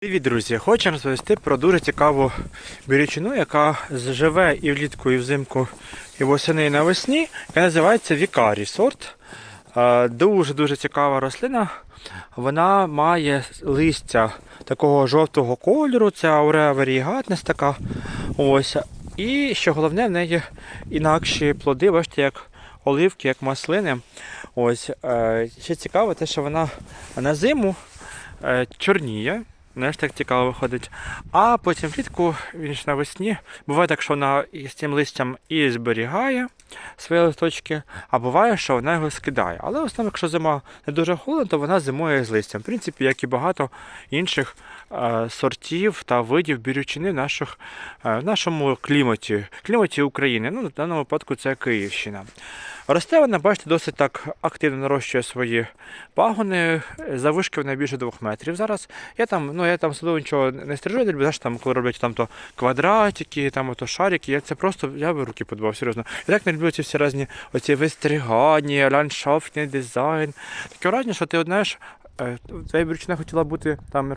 Привіт, друзі! Хочу розповісти про дуже цікаву бірючину, яка живе і влітку, і взимку, і восени, і навесні, яка називається Вікарій сорт. Дуже-дуже цікава рослина. Вона має листя такого жовтого кольору, це ауреа variegatus така. Ось. І що головне, в неї інакші плоди, бачите, як оливки, як маслини. Ось. е, Ще цікаво, те, що вона на зиму е, чорніє. Знаєш, так цікаво виходить. А потім влітку, він ж навесні, буває так, що вона із цим листям і зберігає свої листочки, а буває, що вона його скидає. Але в основному, якщо зима не дуже холодна, то вона зимує з листям. В принципі, як і багато інших е, сортів та видів бірючини в, наших, е, в нашому кліматі, кліматі України. Ну, в даному випадку це Київщина. Росте вона, бачите, досить так активно нарощує свої пагони. Завишки вона більше двох метрів зараз. Я там, ну я там садово нічого не стрижу, я знаєш, там, коли роблять там то квадратики, там ото шарики, я це просто я би руки подбав, серйозно. Я так не люблю ці всі різні оці вистригання, ландшафтний дизайн. Таке враження, що ти знаєш, твоя бірчина хотіла бути там,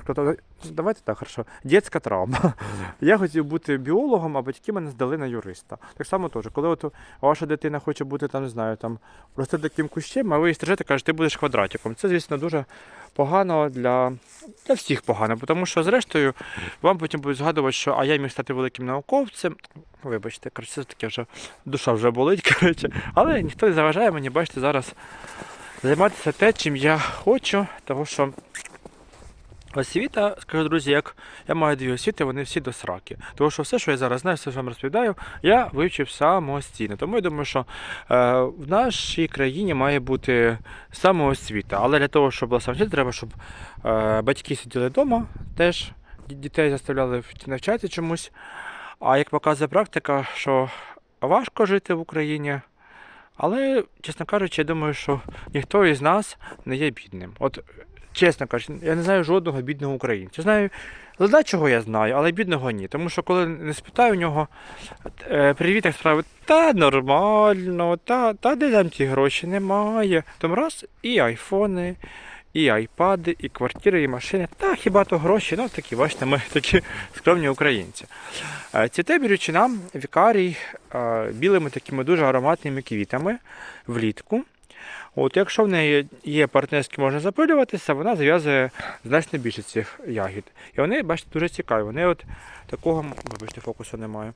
давайте так, хорошо, дітська травма. Я хотів бути біологом, а батьки мене здали на юриста. Так само теж, коли от ваша дитина хоче бути там, не знаю, там просто таким кущем, а ви її стрижете, кажете, ти будеш квадратиком. Це, звісно, дуже погано для, для всіх погано, тому що, зрештою, вам потім будуть згадувати, що а я міг стати великим науковцем. Вибачте, коротше, це таке вже душа вже болить, коротше. Але ніхто не заважає мені, бачите, зараз займатися те, чим я хочу, тому що Освіта, скажу друзі, як я маю дві освіти, вони всі до сраки. Тому що все, що я зараз знаю, все, що вам розповідаю, я вивчив самостійно. Тому я думаю, що е, в нашій країні має бути самоосвіта. Але для того, щоб була самоосвіта, треба, щоб е, батьки сиділи вдома, теж дітей заставляли навчатися чомусь. А як показує практика, що важко жити в Україні. Але, чесно кажучи, я думаю, що ніхто із нас не є бідним. От чесно кажучи, я не знаю жодного бідного українця. Знаю ледачого я знаю, але бідного ні. Тому що коли не спитаю у нього е, привіт, як справи, та нормально, та, та де там ті гроші немає. Там раз і айфони, і айпади, і квартири, і машини. Та хіба то гроші? Ну такі, бачите, ми такі скромні українці. Е, Цвіте бірючина вікарій е, білими такими дуже ароматними квітами влітку. От, якщо в неї є партнерські, можна запилюватися, вона зав'язує значно більше цих ягід. І вони, бачите, дуже цікаві. Вони от такого, вибачте, фокусу немає.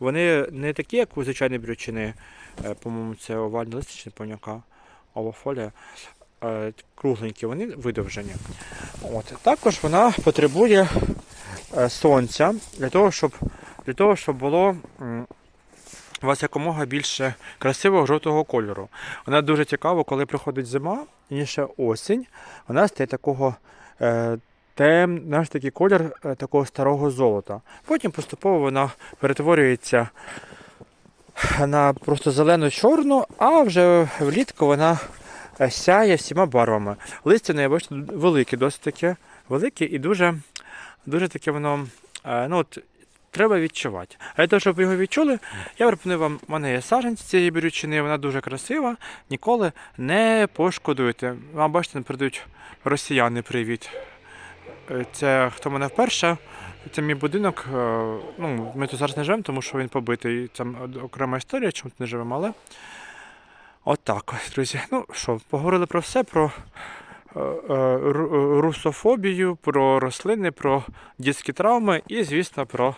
Вони не такі, як у звичайні брючини, е, по-моєму, це овальні листичні поняка, овофолія. Е, Кругленькі, вони видовжені. От. Також вона потребує е, сонця для того, щоб, для того, щоб було у вас якомога більше красивого жовтого кольору. Вона дуже цікава, коли приходить зима, ще осінь, вона стає такого е, тем, наш такий колір такого старого золота. Потім поступово вона перетворюється на просто зелено-чорну, а вже влітку вона сяє всіма барвами. Листя не бачите, велике, досить таке велике і дуже, дуже таке воно. е, Ну, от, треба відчувати. А для того, щоб ви його відчули, я пропоную вам, в мене є саджанці цієї бірючини, вона дуже красива. Ніколи не пошкодуйте. Вам бачите, передають росіяни привіт. Е, Це хто мене вперше. Це мій будинок. е, Ну, ми тут зараз не живемо, тому що він побитий. Це окрема історія, чому тут не живемо, але. Отак ось, друзі. Ну що, поговорили про все, про е, е, русофобію, про рослини, про дітські травми і, звісно, про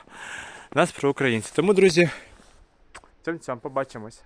нас, про українців. Тому, друзі, цим цям побачимось.